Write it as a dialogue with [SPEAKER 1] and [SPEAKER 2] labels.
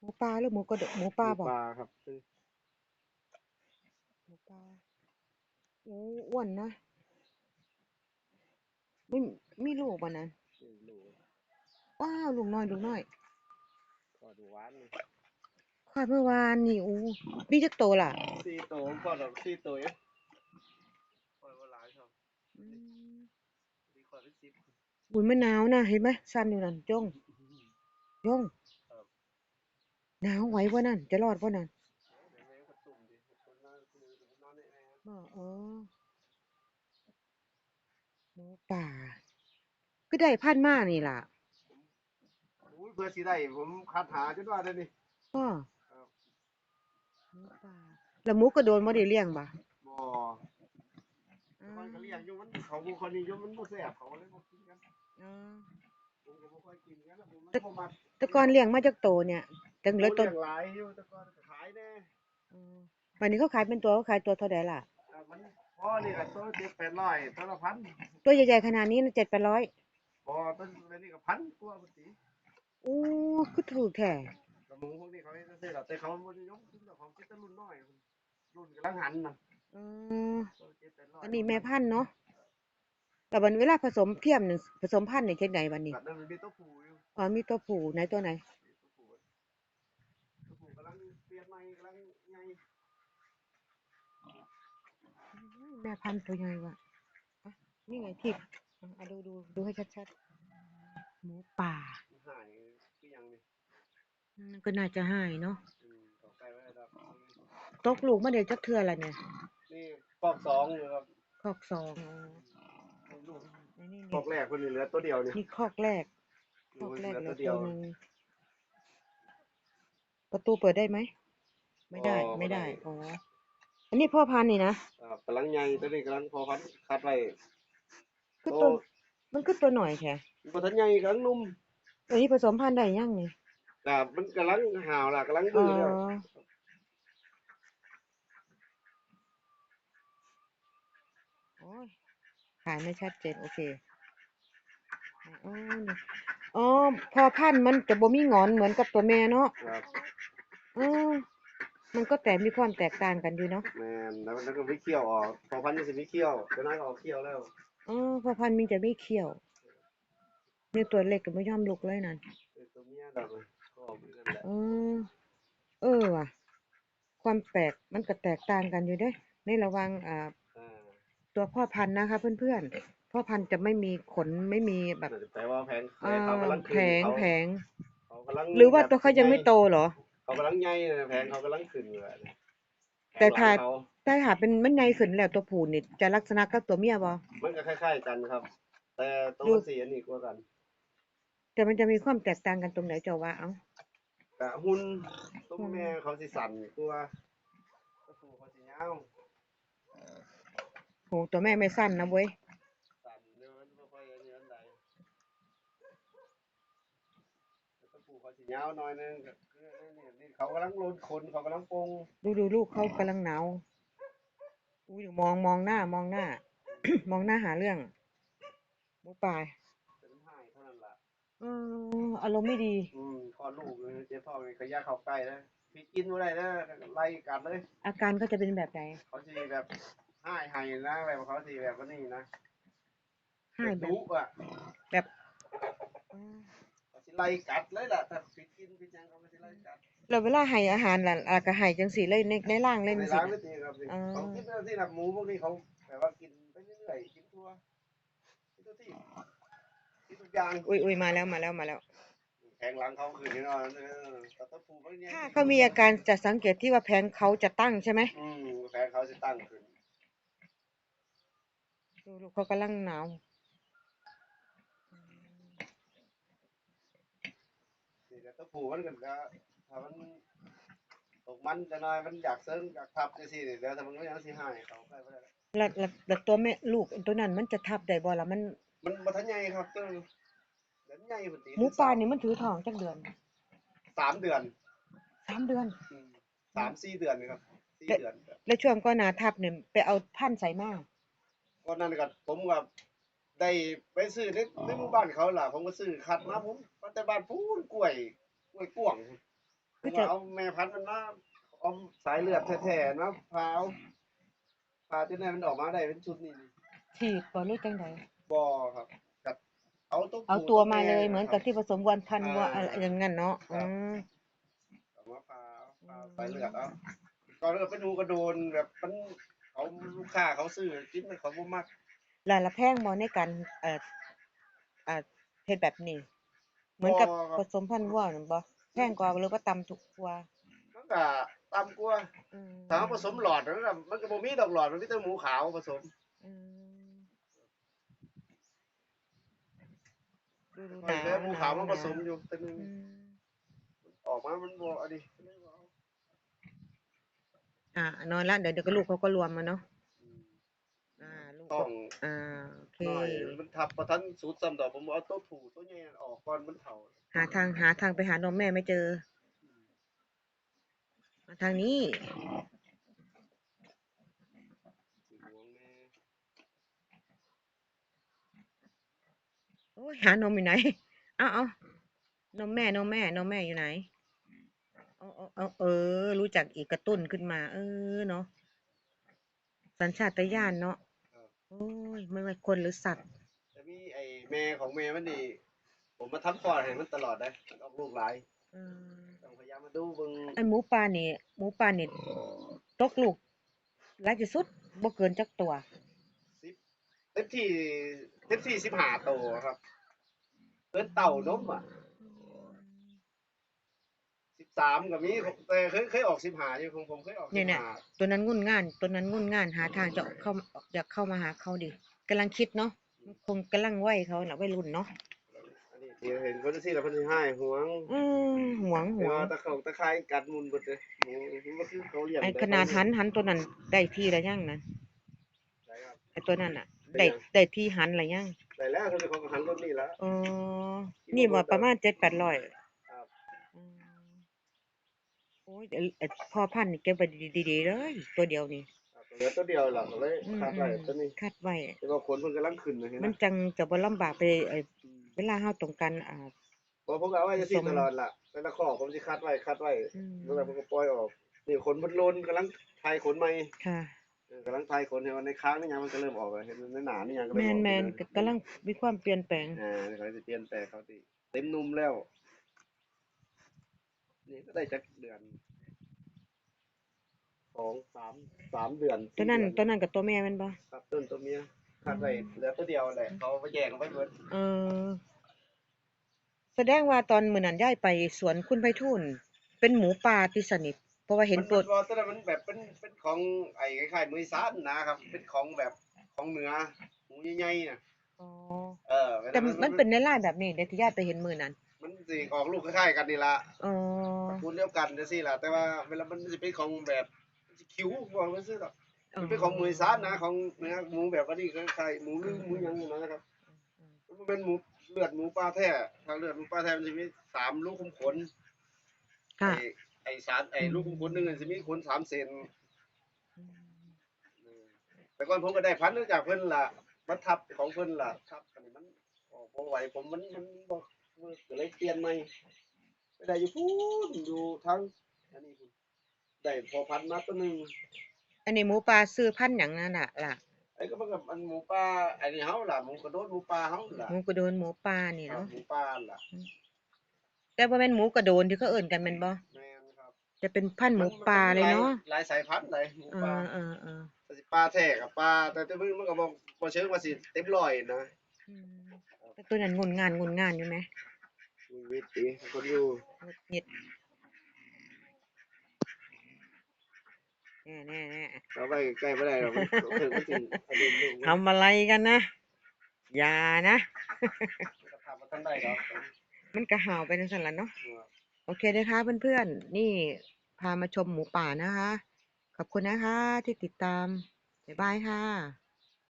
[SPEAKER 1] หมูป่าหรือหมูกระโดดหมูป่า
[SPEAKER 2] หมู
[SPEAKER 1] บ่
[SPEAKER 2] ปลาครับซื้อ
[SPEAKER 1] หมูป่าโอ้อ้วนนะไม่มีลูกบ่นั้น
[SPEAKER 2] นี่ลูก
[SPEAKER 1] ว้าวลูกน้อยลูกน้อย
[SPEAKER 2] กอดหวานนี่
[SPEAKER 1] คลอดเมื่อวานนี่อู้มีจักโตล่ะ
[SPEAKER 2] สี่ตัวกอดดอกสี่ตัวเองกอดว่าหลายครับ
[SPEAKER 1] อืม
[SPEAKER 2] ดีกว่าเป็นสิบ
[SPEAKER 1] บุญมะนาวนะเห็นไหมสั่นอยู่นั่นจ้องจ้อง
[SPEAKER 2] ครับ
[SPEAKER 1] หนาวไหวบ่นั่น จะรอดบ่นั่น
[SPEAKER 2] เดี๋ยวแม่ก็ตุ่มดิคนนอนคือนอนในแอร์
[SPEAKER 1] บ่ อ๋อ หมูป่าก็ได้พันธุ์มานี่ล่ะ
[SPEAKER 2] อุ้ยเพื่อสิได้ผมคัดหาจนว่าได้นี่
[SPEAKER 1] อ้อ
[SPEAKER 2] ครับ
[SPEAKER 1] หมูป่า แล้วหมูกระโดนบ่ได้เลี้ยงบ่
[SPEAKER 2] บ่มันก็เลี้ยงอยู่มันเขาบ่คนนิยมมันบ่แซ่บเขาเลยบ่กินกัน
[SPEAKER 1] อ๋ อ
[SPEAKER 2] ผมก็บ่ค่อยกินกันแล้วผมมันบ่มัก
[SPEAKER 1] แต่ก่อนเลี้ยงมาจากโตเนี่ยจังเหลือต้น
[SPEAKER 2] โลี้ยงหลายอยู่แต่ก่อนก็ขายแน่
[SPEAKER 1] อืมวันนี้เขาขายเป็นตัวเขาขายตัวเท่าใดล่ะ
[SPEAKER 2] อ่ามันพอนี่ก็ตัวเจ็ดแปดร้อยตัวละพัน
[SPEAKER 1] ตัวใหญ่ๆขนาดนี้นะเจ็ดแปดร้อย
[SPEAKER 2] พอต้นนี้ก็พันกว่าปกติ
[SPEAKER 1] โอ้คือถูกแท้
[SPEAKER 2] กระหมูพวกนี้เขาให้ซื้อแต่เขาบ่นิยมซื้อแต่ของคิดแต่รุ่นน้อยรุ่นกำลังหันน่ะ
[SPEAKER 1] อืม
[SPEAKER 2] ตัวเจ็ดแปดร้อย
[SPEAKER 1] อันนี้แม่พันธุ์เนาะ แต่วันเวลาผสมเทียมหนึ่งผสมพันธุ์ในเช่นไหนวันนี้
[SPEAKER 2] แบบนั้นมันมีตัวผู้อยู่
[SPEAKER 1] อ๋อมีตัวผู้ไหนตัวไหน
[SPEAKER 2] มีตัวผู้ตัวผู้กำลังเปลี่ยนใหม่กำลังใหญ่
[SPEAKER 1] แม่พันธุ์ตัวใหญ่ว่ะอะนี่ไงที่อะอะดูดูดูให้ชัดๆ หมูป่า
[SPEAKER 2] หายคือยังนี่
[SPEAKER 1] อืมก็น่าจะหายเนาะ
[SPEAKER 2] อืมต่อไปไว้ครับ
[SPEAKER 1] ตกลูกมาเดี๋ยวจักเทื่อละเนี่ย
[SPEAKER 2] นี่ปอกสองอยู่ครับ
[SPEAKER 1] คอกสองอ๋อ
[SPEAKER 2] ลูก
[SPEAKER 1] อันนี้
[SPEAKER 2] ปอกแรกคนนี้เหลือตัวเดียวนี่
[SPEAKER 1] นี่คอกแรกคอก
[SPEAKER 2] มัน
[SPEAKER 1] แรก
[SPEAKER 2] เหลือ
[SPEAKER 1] เหลื
[SPEAKER 2] ตั
[SPEAKER 1] อ
[SPEAKER 2] วเดียวว
[SPEAKER 1] ตัหนึ่งประตูเปิดได้ไหมไม่ได้
[SPEAKER 2] อ๋อ
[SPEAKER 1] ไม่ได้
[SPEAKER 2] ไม่ได้
[SPEAKER 1] อ๋ออันนี้พ่อพันธุ์นี่นะ
[SPEAKER 2] อ่ากำลังใหญ่ตัวนี้กำลังพอพันคัดไว้
[SPEAKER 1] คือ
[SPEAKER 2] โต
[SPEAKER 1] ตัวมันคือตัวหน่อยแค่
[SPEAKER 2] บ่ทันใหญ่กำลังนุ่ม
[SPEAKER 1] อันนี้ผสมพันธุ์ได้ยังนี่
[SPEAKER 2] แต่มันกำลังห่าวล่ะกำลัง
[SPEAKER 1] อ๋
[SPEAKER 2] ดื้
[SPEAKER 1] อ
[SPEAKER 2] อแล้ว
[SPEAKER 1] โอ้ยขายไม่ชัดเจน โอเคอ๋อนี่อ๋อพอพันธุ์มันจะบ่มีหงอนเหมือนกับตัวแม่เนาะ
[SPEAKER 2] ครับ
[SPEAKER 1] อ๋อมันก็แต่มีความแตกต่างกันอยู่เนาะ
[SPEAKER 2] แม่นแล้วมันก็ไม่เคี่ยวออกพอพันธุ์นี่สิไม่เคี่ยวตัวน้อยก็ออกเคี่ยวแล้ว
[SPEAKER 1] อ๋อพอพันธุ์มันจะไม่เขี้ยวนี่ตัวเล็กก็ไม่ยอมลุกเลยนั่น
[SPEAKER 2] เป็นตัวเมียดอกนะก็ออกเหมือนกันแหละ
[SPEAKER 1] อ๋อเออว่ะ ความแปลกมันก็แตกต่างกันอยู่เด้ในระหว่างอ่า
[SPEAKER 2] อ่า
[SPEAKER 1] ตัวพ่อพันธุ์นะคะ เพื่อนๆ พ่อพันธุ์จะไม่มีขนไม่มีแบบ
[SPEAKER 2] น่าจะแปลว่าแผง
[SPEAKER 1] อ่า
[SPEAKER 2] เขากำลัง
[SPEAKER 1] แผ
[SPEAKER 2] ขึ้น
[SPEAKER 1] ง
[SPEAKER 2] เขา
[SPEAKER 1] แผง
[SPEAKER 2] เขากำลัง
[SPEAKER 1] หรือว่าตัวเขายังไม่โตเหรอ
[SPEAKER 2] เขากำลังใหญ่นะแผงเขากำลังขึ้นอยู่อะเนี่ย
[SPEAKER 1] แต่ถ้า
[SPEAKER 2] แผงหลังเขา
[SPEAKER 1] แต่หาเป็นมันใหญ่ขึ้นแล้วตัวผู้นี่จะลักษณะกับตัวเมียบ่
[SPEAKER 2] มันก็คล้าย ๆ กันครับ แต่ตัว
[SPEAKER 1] ดู
[SPEAKER 2] มันสีอันนี้กว่ากัน
[SPEAKER 1] แต่มันจะมีความแตกต่างกันตรงไหนเจ้าว่าเอ้า
[SPEAKER 2] แต่หุ่นตัว
[SPEAKER 1] หุ่น
[SPEAKER 2] แม่เขาสิสั่นกว่าตัวผู้เขาสิยาว
[SPEAKER 1] โหตัวแม่ไม่สั้นนะเว้ย
[SPEAKER 2] สั่นเดี๋ยวมันบ่ค่อยอันนี้อันใดแต่ตัวผู้เขาสิยาวหน่อยนึงก็คือนี่นี่เขากำลังโลนขนเขากำลังปรุง
[SPEAKER 1] ดูดูลูกเขากำลังหนาวอุ้ยมองมองหน้ามองหน้า มองหน้าหาเรื่องหมูป่า
[SPEAKER 2] เป็นหายเท่านั้นล่ะ
[SPEAKER 1] เอออารมณ์ไม่ดี
[SPEAKER 2] อืมคลอดลูกเลยเจ๊พ่อนี่ขยะเข้าใกล้แล้วพี่กินบ่ได้เด้อไล่กัดเลย
[SPEAKER 1] อาการก็จะเป็นแบบไหน
[SPEAKER 2] เขาสิแบบ หายหายนะแบบเขาสิแบบว่านี่นะ
[SPEAKER 1] ให้แบบ
[SPEAKER 2] ดุอะ
[SPEAKER 1] แบบอืม
[SPEAKER 2] เขาสิไล่กัดเลยล่ะถ้าพี่กินพี่จังเขาก็สิไล่กัด
[SPEAKER 1] แล้วเวลาให้อาหารล่ะอะก็ให้จังสีเลยในในร่างเล่น
[SPEAKER 2] ใน
[SPEAKER 1] สิ
[SPEAKER 2] ร้านไม่ตีครับสิ
[SPEAKER 1] อ๋อ
[SPEAKER 2] เขากินเรื่องที่หลับหมูพวกนี้เขาแบบว่ากินไปเรื่อยๆกินทั่วกินทั่วที่กินทุกอย่าง
[SPEAKER 1] อุ้ยอุ้ยมาแล้วมาแล้วมาแล้ว
[SPEAKER 2] แทงหลังเขาคืนนี่เนาะเออแต่ตัวผู้มันเนี่ย
[SPEAKER 1] ถ้าเขามีอาการจะสังเกตที่ว่าแผงเขาจะตั้งใช่ไหม
[SPEAKER 2] อืมแฟนเขาจะตั้งขึ้น
[SPEAKER 1] ดูลูกเขากำลังหนาว
[SPEAKER 2] นี่แต่ตัวผู้มันก็ก็ถ้ามันตกมันจะน้อยมันอยากเซิงอยากทับจังซี่นี่แล้วแต่มันก็ยังสิหายเขาไปบ่ได้
[SPEAKER 1] แล้วแล้วแล้วตัวแม่ลูกตัวนั้นมันจะทับได้บ่ล่ะมัน
[SPEAKER 2] มันบ่ทันใหญ่ครับตัวนี้เดือนใหญ่พุ่นติ
[SPEAKER 1] หมูป่านี่มันถือท้องจักเดือน
[SPEAKER 2] สามเดือน
[SPEAKER 1] สามเดือน
[SPEAKER 2] อืมสามสี่เดือนนี่ครับสี่เดือน
[SPEAKER 1] แล้วช่วงก่อนหน้าทับเนี่ยไปเอาพันธุ์ใส่มา
[SPEAKER 2] ก็นั่นก็ผมก็ได้ไปซื้อในในหมู่บ้านเขาล่ะ ผมก็ซื้อคัดมาผมมาแต่บ้านพูนกล้วยกล้วยกวางผ
[SPEAKER 1] ก็
[SPEAKER 2] ม
[SPEAKER 1] จะ
[SPEAKER 2] ว่าเอาแม่พันธุ์มันมาเอาสายเลือดแท้ๆนะพาเอาพาจนได้มันออกมาได้เป็นชุดนี้นี่
[SPEAKER 1] ฉีดบ่หรือจังได
[SPEAKER 2] บ่ครับกับเอาตัว
[SPEAKER 1] เอา
[SPEAKER 2] ผู้
[SPEAKER 1] ตัวมา
[SPEAKER 2] แเล
[SPEAKER 1] ยเหมือนกับที่ผสมวันพันวัว
[SPEAKER 2] อ่า
[SPEAKER 1] อะไรอย่างนั้นเนาะ
[SPEAKER 2] ครั
[SPEAKER 1] อื
[SPEAKER 2] บ
[SPEAKER 1] ม
[SPEAKER 2] เอามาพาพาสายเลือดเอาก็เลือดเป็นหูกระโดนแบบมัน เขาลูกค้าเขาซื้อกินมันเขาบ่มัก
[SPEAKER 1] รายละแพงบ่ในการเอ่ออ่าเฮ็ดแบบนี้ เหมือนกับ
[SPEAKER 2] บ่ครับ
[SPEAKER 1] ผสมพันธุ์วัวนั่นบ่แพงกว่าหรือว่าต่ำถูกกว่า
[SPEAKER 2] มันก็ต่ำกว่า
[SPEAKER 1] อืม
[SPEAKER 2] ถ้าเอาผสมหลอดมันก็มันก็บ่มีดอกหลอดมันมีแต่หมูขาวผสม
[SPEAKER 1] อืมดูดู
[SPEAKER 2] มันแค่หมูขาวมันผสมอยู่แต่นึง
[SPEAKER 1] อืม
[SPEAKER 2] ออกมามันบ่อันนี้
[SPEAKER 1] อ่านอนละเดี๋ยวเดี๋ยวก็ลูกเขาก็รวมมาเนาะ
[SPEAKER 2] อืม
[SPEAKER 1] อ่าลูก
[SPEAKER 2] ต้
[SPEAKER 1] ก็
[SPEAKER 2] อง
[SPEAKER 1] อ่าโอเค
[SPEAKER 2] หน่อยมันทับประทันสูตรซ้ำดอกผมเอาตัวผู้ตัวใหญ่ออกก่อนมันเฒ่า
[SPEAKER 1] หาทางหาทางไปหานมแม่ไม่เจอ มาทางนี้
[SPEAKER 2] สิห่วงแม่
[SPEAKER 1] โอ้ยหานมอยู่ไหน เอาเอานมแม่นมแม่นมแม่อยู่ไหน เอาเอาเอาเออ รู้จักอีกกระตุ้นขึ้นมา เออเนาะสัญชาตญาณเนาะโอ้ยไม่ว่าคนหรือสัตว์
[SPEAKER 2] แต่มีไอ้แม่ของแม่มันนี่ผมมาทำคลอดให้มันตลอดเลยมันออกลูกหลาย
[SPEAKER 1] เออ
[SPEAKER 2] ต้องพยายามมาดูเบิ่ง
[SPEAKER 1] ไอหมูป่านี่หมูป่านี่ตกลูกหลายที่สุดบ่เกินจักตัว
[SPEAKER 2] สิบเต็มที่เต็มที่15โตวครับเอิ้นเต่านมอะ สามกับนี้แต่เคยเคยออกสิบหาอยู่ผมผมเคยออกสิ
[SPEAKER 1] เนี่ยเนี่ยาตัวนั้นงุ่นง่าน ตัวนั้นงุ่นง่านหาทางจะเข้าอยากเข้ามาหาเขาดิกำลังคิดเนาะคงกำลังไหวเขาหน่ะวัยรุ่นเนาะ
[SPEAKER 2] อันนี้ที่เห็นคนที่ละคนที่ห้าหวง
[SPEAKER 1] อืมหวงห
[SPEAKER 2] แต่
[SPEAKER 1] วง
[SPEAKER 2] ตะเขาตะไคร้กัดมุนหมดเลยข
[SPEAKER 1] ไอขนาดหันหันตัวนั้นได้ที่ละยังนั้น
[SPEAKER 2] ไไอ
[SPEAKER 1] ตัวนั้นอะ
[SPEAKER 2] ได้
[SPEAKER 1] ได้ที่หันละยัง
[SPEAKER 2] ได้แล้วคือเขาก็หันรถนี่แล้ว
[SPEAKER 1] อ๋อนี่บ่ประมาณเจ็ดแปดร้อย โอ้ยเดี๋ยวไอ้พ่อพันธุ์นี่เก็บไว้ดีๆเลย ตัวเดียวนี่
[SPEAKER 2] ครับเหลือตัวเดียวหลังเลย
[SPEAKER 1] อืม
[SPEAKER 2] ขาดไว้
[SPEAKER 1] อืม
[SPEAKER 2] ตัวนี้
[SPEAKER 1] คาดไว้
[SPEAKER 2] แต่ว่าคนเพิ่นกำลังขึ้นนะเห็นไห
[SPEAKER 1] มันจังจะบ่ลำบากไปไอ้เวลาเฮาต้องการอ่า
[SPEAKER 2] เพราะผมก็เอาไว้จะสิ
[SPEAKER 1] ผสม
[SPEAKER 2] ตลอดล่ะแต่ละข้อผมสิคัดไว้คัดไว้
[SPEAKER 1] อืม
[SPEAKER 2] แล้วผมก็ปล่อยออกนี่ขนมันโลนกำลังทายขนใหม่
[SPEAKER 1] ค่ะ
[SPEAKER 2] เออกำลังทายขนเห็นว่าในค้างนี่ยังมันก็เริ่มออกแล้วเห็นในหนานี่ยังก็
[SPEAKER 1] แม
[SPEAKER 2] เริ่มออก
[SPEAKER 1] นแมน
[SPEAKER 2] แล้ว
[SPEAKER 1] กำลังมีความเปลี่ยนแปลง
[SPEAKER 2] อ่าเขาจะเปลี่ยนแปลงเขาสิเต็มนุ่มแล้ว นี่ก็ได้จักเดือนสองสามสามเดือน
[SPEAKER 1] ตัวนั้น
[SPEAKER 2] สี่เดือ
[SPEAKER 1] ตัวนั้นกับตัวแม่แมันบ่
[SPEAKER 2] ครับต้นตัวเมียขาดไว้เหลือตัวเดียวแหละเขาไปแย่งเอาไปเบิด
[SPEAKER 1] เออ แสดงว่าตอนมื้อนั้นย้ายไปสวนคุณไพฑูรย์เป็นหมูป่าที่สนิท เพราะว่าเห็น
[SPEAKER 2] มัน
[SPEAKER 1] ตัว
[SPEAKER 2] มันว่าแต่ละมันแบบเป็นเป็นของไอ้คล้ายๆมือซานนะครับ เป็นของแบบของเหนือหมูใหญ่ๆน่ะ
[SPEAKER 1] อ๋อ
[SPEAKER 2] เออวลา
[SPEAKER 1] แต่มันเป็นในลายแบบนี้เดี๋ยวที่ย้ายไปเห็นมื้อนั้น
[SPEAKER 2] มันสิออกลูกคล้ายๆกันนี่ล่ะ
[SPEAKER 1] อ๋อ
[SPEAKER 2] ตระกูลเดียวกันจังซี่ล่ะแต่ว่าเวลามันสิเป็นของแบบคิ้วบ่ว่าซื่อหรอกมันเป็นของมือซานนะของเนื้อหมูแบบว่านี่คล้ายๆหมูลืมหมูหยังนี่นะครับมันเป็นหมูเลือดหมูป่าแท้ถ้าเลือดหมูป่าแท้มันจะมีสามลูกขุมขน
[SPEAKER 1] ค่ะ
[SPEAKER 2] ไอ้ไอ้สารไอ้ลูกขุมขนหนึงมันจะมีขนสามเซนแต่ก่อนผมก็ได้พันธุ์จากเพิ่นล่ะมันทับของเพิ่นล่ะทับอันนี้มันออกบ่ไหวผมมันมันบ่มันก็เลยเปลี่ยนใหม่ ไปได้อยู่พูนอยู่ทั้งอันนี้พุ่นได้พอพันธุ์มาตัวหนึง
[SPEAKER 1] อันนี้หมูป่าซื้อพันธุ์หยังนั่นน่ะล่ะ
[SPEAKER 2] ไอ้ก็มันกับอันหมูป่าอันนี้เฮาล่ะหมูกระโดดหมูป่าเฮาล่ะ
[SPEAKER 1] หมูกระโดนหมูป่านี่
[SPEAKER 2] ครับ
[SPEAKER 1] เนาะ
[SPEAKER 2] หมูป่าล่ะ
[SPEAKER 1] แต่ว่าแม่นหมูกระโดนที่เขาเอิ้นกันแม่นบ่
[SPEAKER 2] แม่นครับ
[SPEAKER 1] จะเป็นพันธุ์หมูป่าเลยเนาะ
[SPEAKER 2] หลายสายพันธุ์เลยหมู
[SPEAKER 1] เอ
[SPEAKER 2] ป่า
[SPEAKER 1] อเออเออ
[SPEAKER 2] แต่สิปลาแท้กับปลาแต่แต่มันก็บ่บ่เชิงว่าสิเต็มร้อยนะ
[SPEAKER 1] อืมแต่ตัวนั้นงุนงานงุนงานอยู่ไหม
[SPEAKER 2] มีวิธีคนอยู่
[SPEAKER 1] หงุดหงิดแน่แน่แน่
[SPEAKER 2] เราไปใกล้บ่ได้หรอกมันถึงมันถึงอันนี้ลูกมัน
[SPEAKER 1] ทำอะไรกันนะ อย่านะ
[SPEAKER 2] ก็ทำมาทันได้ดอก
[SPEAKER 1] มันกระห่าวไปนั่นสั่นละเนาะ โอเคนะคะเพื่อนๆ นี่พามาชมหมูป่านะคะ ขอบคุณนะคะที่ติดตาม บ๊ายบายค่ะ